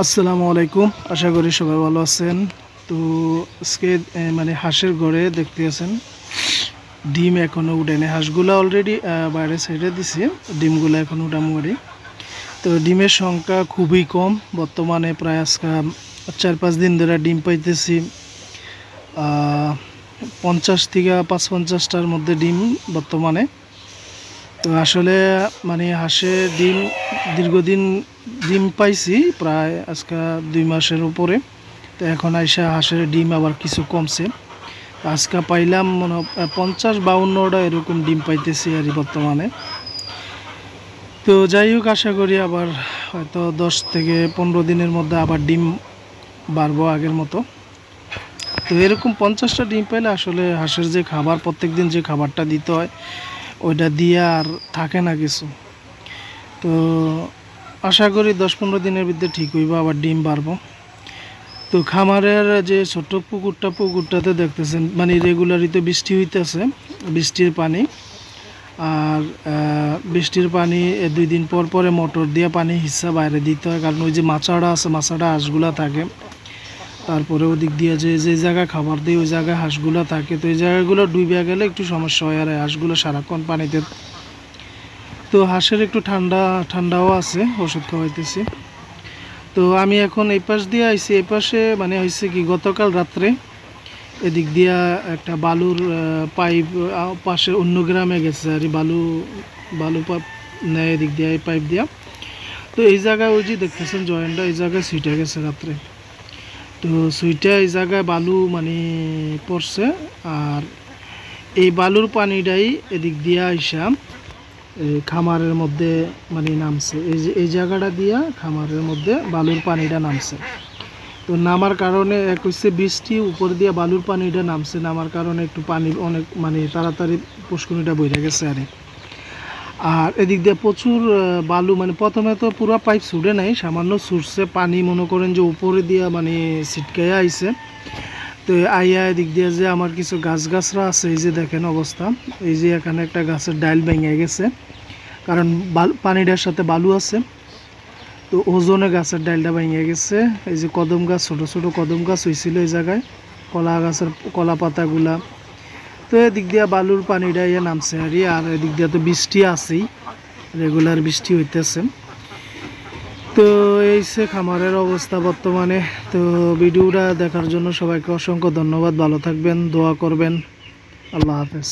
আসসালামু আলাইকুম। আশা করি সবাই ভালো আছেন। তো আজকে মানে হাঁসের ঘরে দেখতে আছেন। ডিম এখনও উঠেনি। হাঁসগুলো অলরেডি বাইরে সাইডে দিছি। ডিমগুলো এখন উঠামুড়ি তো ডিমের সংখ্যা খুবই কম। বর্তমানে প্রায় আজকে চার পাঁচ দিন ধরে ডিম পাইতেছি পঞ্চাশ থেকে পাঁচ পঞ্চাশটার মধ্যে ডিম বর্তমানে। তো আসলে মানে হাঁসের ডিম, দীর্ঘদিন ডিম পাইছি, প্রায় আজকে দুই মাসের উপরে। তো এখন আইসা হাঁসের ডিম আবার কিছু কমছে। আজকে পাইলাম মনে পঞ্চাশ বাউন্নটা এরকম ডিম পাইতেছি আর বর্তমানে। তো যাই হোক, আশা করি আবার হয়তো দশ থেকে পনেরো দিনের মধ্যে আবার ডিম বাড়বো আগের মতো। তো এরকম পঞ্চাশটা ডিম পাইলে আসলে হাঁসের যে খাবার প্রত্যেক দিন যে খাবারটা দিতে হয় ওইটা দিয়ে আর থাকে না কিছু। তো আশা করি দশ পনেরো দিনের ভিতরে ঠিক হইব, আবার ডিম বাড়বো। তো খামারের যে ছোট্ট পুকুরটা, পুকুরটাতে দেখতেছেন মানে রেগুলারিতে বৃষ্টি হইতেছে, বৃষ্টির পানি। আর বৃষ্টির পানি দুই দিন পর পরে মোটর দিয়ে পানি হিসা বাইরে দিতে হয়, কারণ ওই যে মাছাড়া আছে, মাছাড়া হাঁসগুলা থাকে। তারপরে ওদিক দিয়ে যে যে জায়গায় খাবার দিই ওই জায়গায় হাঁসগুলো থাকে। তো এই জায়গাগুলো ডুবে গেলে একটু সমস্যা হয়। আর হাঁসগুলো সারাক্ষণ পানিতে তো হাঁসের একটু ঠান্ডা, ঠান্ডাও আছে, ওষুধ খাওয়াইতেছি। তো আমি এখন এই পাশ দিয়ে আইছি। এই পাশে মানে হয়েছে কি, গতকাল রাত্রে এদিক দিয়া একটা বালুর পাইপ পাশে অন্য গ্রামে গেছে। আর বালু বালু পাইপ নেয় এদিক দিয়ে, এই পাইপ দিয়া। তো এই জায়গায় ওই যে দেখতেছেন, জয়েন্টটা এই জায়গায় সুইটে গেছে রাত্রে। তো সুইটা এই জায়গায় বালু মানে পড়ছে, আর এই বালুর পানিটাই এদিক দিয়া আইসা খামারের মধ্যে মানে নামছে। এই যে, এই জায়গাটা দিয়া খামারের মধ্যে বালুর পানিটা নামছে। তো নামার কারণে এক হচ্ছে বৃষ্টি, উপর দিয়ে বালুর পানিটা নামছে। নামার কারণে একটু পানি অনেক মানে তাড়াতাড়ি পুষ্করিটা বইরে গেছে আর। আর এদিক দিয়ে প্রচুর বালু মানে প্রথমে তো পুরো পাইপ ছুটে নাই, সামান্য ছুটছে, পানি মনে করেন যে উপরে দিয়া মানে ছিটকাইয়া আইছে। তো আইয়া এদিক দিয়ে যে আমার কিছু গাছ গাছরা আছে, এই যে দেখেন অবস্থা, এই যে এখানে একটা গাছের ডাইল ভেঙে গেছে, কারণ পানিটার সাথে বালু আছে। তো ওজনে গাছের ডাইলটা ভেঙে গেছে, এই যে কদম গাছ, ছোট ছোট কদম গাছ হয়েছিল এই জায়গায়, কলা গাছের কলা পাতাগুলা তো এদিক দিয়ে বালুর পানিটা ইয়ে নামছে আর আর এদিক দিয়ে তো বৃষ্টি আছেই, রেগুলার বৃষ্টি হইতেছে। তো এই সে খামারের অবস্থা বর্তমানে। তো ভিডিওটা দেখার জন্য সবাইকে অসংখ্য ধন্যবাদ, ভালো থাকবেন, দোয়া করবেন। আল্লাহ হাফেজ।